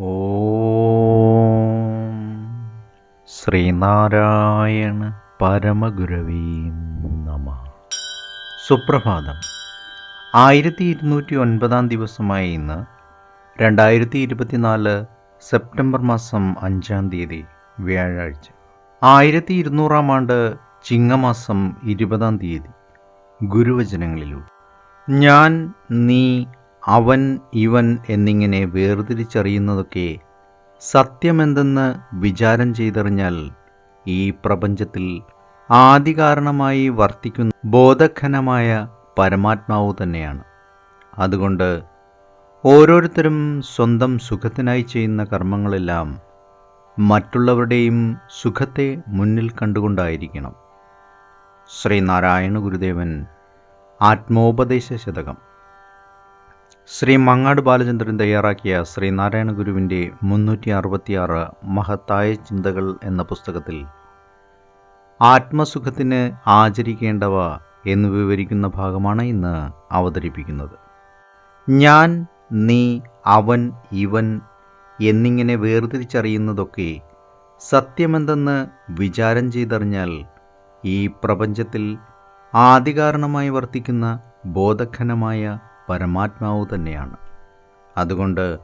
ഓം ശ്രീനാരായണ പരമഗുരവീ നമ. സുപ്രഭാതം. ആയിരത്തി ഇരുന്നൂറ്റി ഒൻപതാം ദിവസമായ ഇന്ന് രണ്ടായിരത്തി ഇരുപത്തിനാല് സെപ്റ്റംബർ മാസം അഞ്ചാം തീയതി വ്യാഴാഴ്ച. ആയിരത്തി ഇരുന്നൂറാം ആണ്ട് ചിങ്ങമാസം ഇരുപതാം തീയതി ഗുരുവചനങ്ങളിലൂടെ. ഞാൻ നീ അവൻ ഇവൻ എന്നിങ്ങനെ വേർതിരിച്ചറിയുന്നതൊക്കെ സത്യമെന്തെന്ന് വിചാരം ചെയ്തറിഞ്ഞാൽ ഈ പ്രപഞ്ചത്തിൽ ആദികാരണമായി വർത്തിക്കുന്ന ബോധഘനമായ പരമാത്മാവ് തന്നെയാണ്. അതുകൊണ്ട് ഓരോരുത്തരും സ്വന്തം സുഖത്തിനായി ചെയ്യുന്ന കർമ്മങ്ങളെല്ലാം മറ്റുള്ളവരുടെയും സുഖത്തെ മുന്നിൽ കണ്ടുകൊണ്ടായിരിക്കണം. ശ്രീനാരായണ ഗുരുദേവൻ ആത്മോപദേശ ശതകം ശ്രീ മങ്ങാട് ബാലചന്ദ്രൻ തയ്യാറാക്കിയ ശ്രീ നാരായണ ഗുരുവിന്റെ മുന്നൂറ്റി അറുപത്തിയാറ് മഹത്തായ ചിന്തകൾ എന്ന പുസ്തകത്തിൽ ആത്മസുഖത്തിന് ആചരിക്കേണ്ടവ എന്ന് വിവരിക്കുന്ന ഭാഗമാണ് ഇന്ന് അവതരിപ്പിക്കുന്നത്. ഞാൻ നീ അവൻ ഇവൻ എന്നിങ്ങനെ വേർതിരിച്ചറിയുന്നതൊക്കെ സത്യമെന്തെന്ന് വിചാരം ചെയ്തറിഞ്ഞാൽ ഈ പ്രപഞ്ചത്തിൽ ആദികാരണമായി വർത്തിക്കുന്ന ബോധഘനമായ പരമാത്മാവ് തന്നെയാണ്. അതുകൊണ്ട്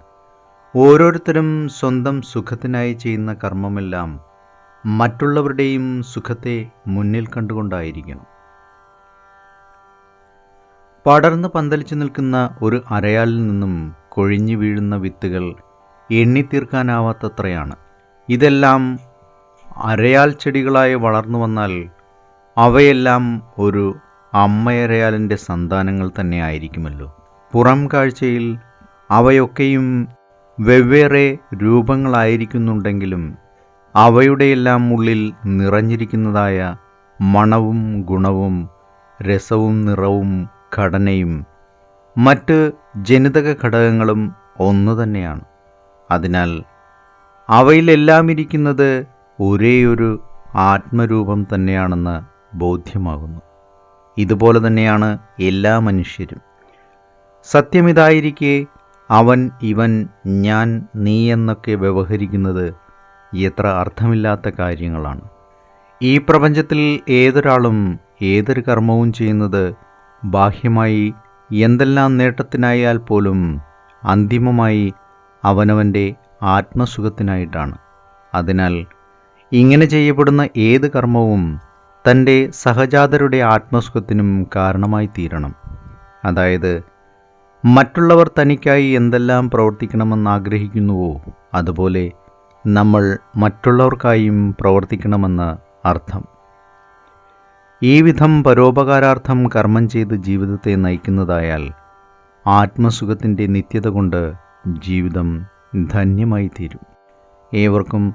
ഓരോരുത്തരും സ്വന്തം സുഖത്തിനായി ചെയ്യുന്ന കർമ്മമെല്ലാം മറ്റുള്ളവരുടെയും സുഖത്തെ മുന്നിൽ കണ്ടുകൊണ്ടായിരിക്കണം. പടർന്ന് പന്തലിച്ചു നിൽക്കുന്ന ഒരു അരയാലിൽ നിന്നും കൊഴിഞ്ഞു വീഴുന്ന വിത്തുകൾ എണ്ണിത്തീർക്കാനാവാത്തത്രയാണ്. ഇതെല്ലാം അരയാൽ ചെടികളായി വളർന്നു വന്നാൽ അവയെല്ലാം ഒരു അമ്മയരയാലിന്റെ സന്താനങ്ങൾ തന്നെ ആയിരിക്കുമല്ലോ. പുറം കാഴ്ചയിൽ അവയൊക്കെയും വെവ്വേറെ രൂപങ്ങളായിരിക്കുന്നുണ്ടെങ്കിലും അവയുടെയെല്ലാം ഉള്ളിൽ നിറഞ്ഞിരിക്കുന്നതായ മണവും ഗുണവും രസവും നിറവും ഘടനയും മറ്റ് ജനിതക ഘടകങ്ങളും ഒന്നു തന്നെയാണ്. അതിനാൽ അവയിലെല്ലാം ഇരിക്കുന്നത് ഒരേയൊരു ആത്മരൂപം തന്നെയാണെന്ന് ബോധ്യമാകുന്നു. ഇതുപോലെ തന്നെയാണ് എല്ലാ മനുഷ്യരും. സത്യമിതായിരിക്കെ അവൻ ഇവൻ ഞാൻ നീ എന്നൊക്കെ വ്യവഹരിക്കുന്നത് എത്ര അർത്ഥമില്ലാത്ത കാര്യങ്ങളാണ്. ഈ പ്രപഞ്ചത്തിൽ ഏതൊരാളും ഏതൊരു കർമ്മവും ചെയ്യുന്നത് ബാഹ്യമായി എന്തെല്ലാം നേട്ടത്തിനായാൽ പോലും അന്തിമമായി അവനവന്റെ ആത്മസുഖത്തിനായിട്ടാണ്. അതിനാൽ ഇങ്ങനെ ചെയ്യപ്പെടുന്ന ഏത് കർമ്മവും തന്റെ സഹജാതരുടെ ആത്മസുഖത്തിനും കാരണമായി തീരണം. അതായത് മറ്റുള്ളവർ തനിക്കായി എന്തെല്ലാം പ്രവർത്തിക്കണമെന്ന് ആഗ്രഹിക്കുന്നുവോ അതുപോലെ നമ്മൾ മറ്റുള്ളവർക്കായും പ്രവർത്തിക്കണമെന്ന് അർത്ഥം. ഈ വിധം പരോപകാരാർത്ഥം കർമ്മം ചെയ്ത് ജീവിതത്തെ നയിക്കുന്നതായാൽ ആത്മസുഖത്തിന്റെ നിത്യത കൊണ്ട് ജീവിതം ധന്യമായി തീരും ഏവർക്കും